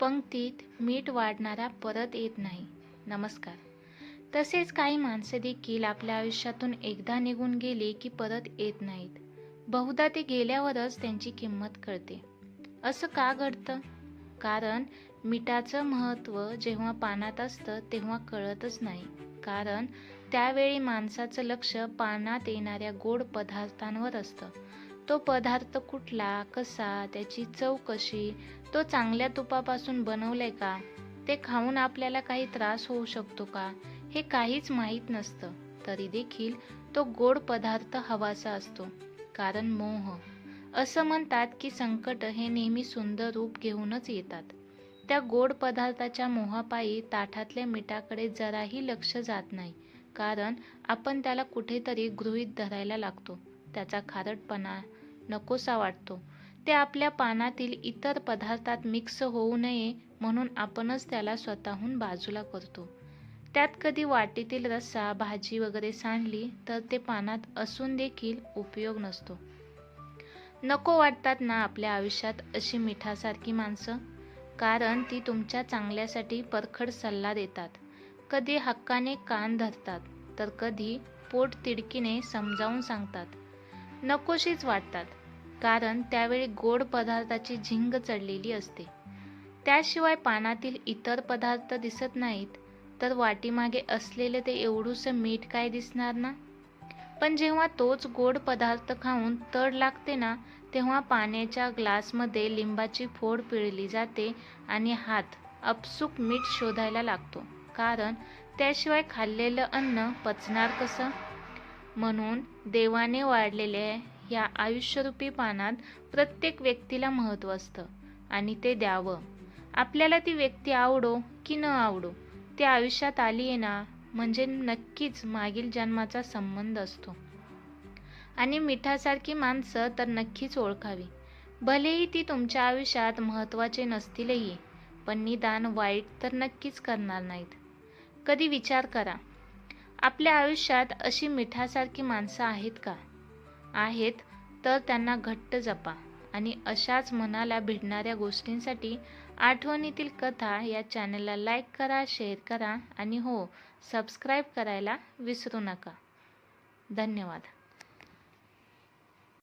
पंक्तीत मीठ वाढणारा परत येत नाही. नमस्कार. तसेच काही माणसं देखील आपल्या आयुष्यातून एकदा निघून गेली की परत येत नाहीत. बहुधा ते गेल्यावरच त्यांची किंमत कळते. असं का घडतं? कारण मिठाचं महत्त्व जेव्हा पानात असतं तेव्हा कळतच नाही. कारण त्यावेळी माणसाचं लक्ष पानात येणाऱ्या गोड पदार्थांवर असतं. तो पदार्थ कुठला कसा त्याची चव कशी तो चांगल्या तुपापासून बनवलाय का? ते खाऊन आपल्याला काही त्रास होऊ शकतो का? हे काहीच माहीत नसतं. तरी देखील तो गोड पदार्थ हवासा असतो. कारण मोह. असं म्हणतात की संकट हे नेहमी सुंदर रूप घेऊनच येतात. त्या गोड पदार्थाच्या मोहापायी ताठातल्या मिठाकडे जराही लक्ष जात नाही. कारण आपण त्याला कुठेतरी गृहीत धरायला लागतो. त्याचा खारटपणा नकोसा वाटतो. ते आपल्या पानातील इतर पदार्थात मिक्स होऊ नये म्हणून आपणच त्याला स्वतःहून बाजूला करतो. त्यात कधी वाटीतील रस्सा भाजी वगैरे सांडली तर ते पानात असून देखील उपयोग नसतो. नको वाटतात ना आपल्या आयुष्यात अशी मिठासारखी माणसं? कारण ती तुमच्या चांगल्यासाठी परखड सल्ला देतात. कधी हक्काने कान धरतात तर कधी पोट तिडकीने समजावून सांगतात. नकोशीच वाटतात. कारण त्यावेळी गोड पदार्थाची झिंग चढलेली असते. त्याशिवाय पानातील इतर पदार्थ दिसत नाहीत. तर वाटीमागे असलेले ते एवढूसं मीठ काय दिसणार ना? पण जेव्हा तोच गोड पदार्थ खाऊन तड लागते ना तेव्हा पाण्याच्या ग्लासमध्ये लिंबाची फोड पिळली जाते आणि हात अपसुक मीठ शोधायला लागतो. कारण त्याशिवाय खाल्लेलं अन्न पचणार कसं? म्हणून देवाने वाढलेले या आयुष्यरूपी पानात प्रत्येक व्यक्तीला महत्त्व असतं आणि ते द्यावं. आपल्याला ती व्यक्ती आवडो की न आवडो ते आयुष्यात आली आहे ना म्हणजे नक्कीच मागील जन्माचा संबंध असतो. आणि मिठासारखी माणसं तर नक्कीच ओळखावी. भलेही ती तुमच्या आयुष्यात महत्त्वाचे नसतीलही पण निदान वाईट तर नक्कीच करणार नाहीत. कधी विचार करा आपल्या आयुष्यात अशी मिठासारखी माणसं आहेत का? आहेत तर त्यांना घट्ट जपा आणि अशाच मनाला भिडणाऱ्या गोष्टींसाठी आठवणीतील कथा या चॅनलला लाईक करा शेअर करा आणि हो सबस्क्राईब करायला विसरू नका. धन्यवाद.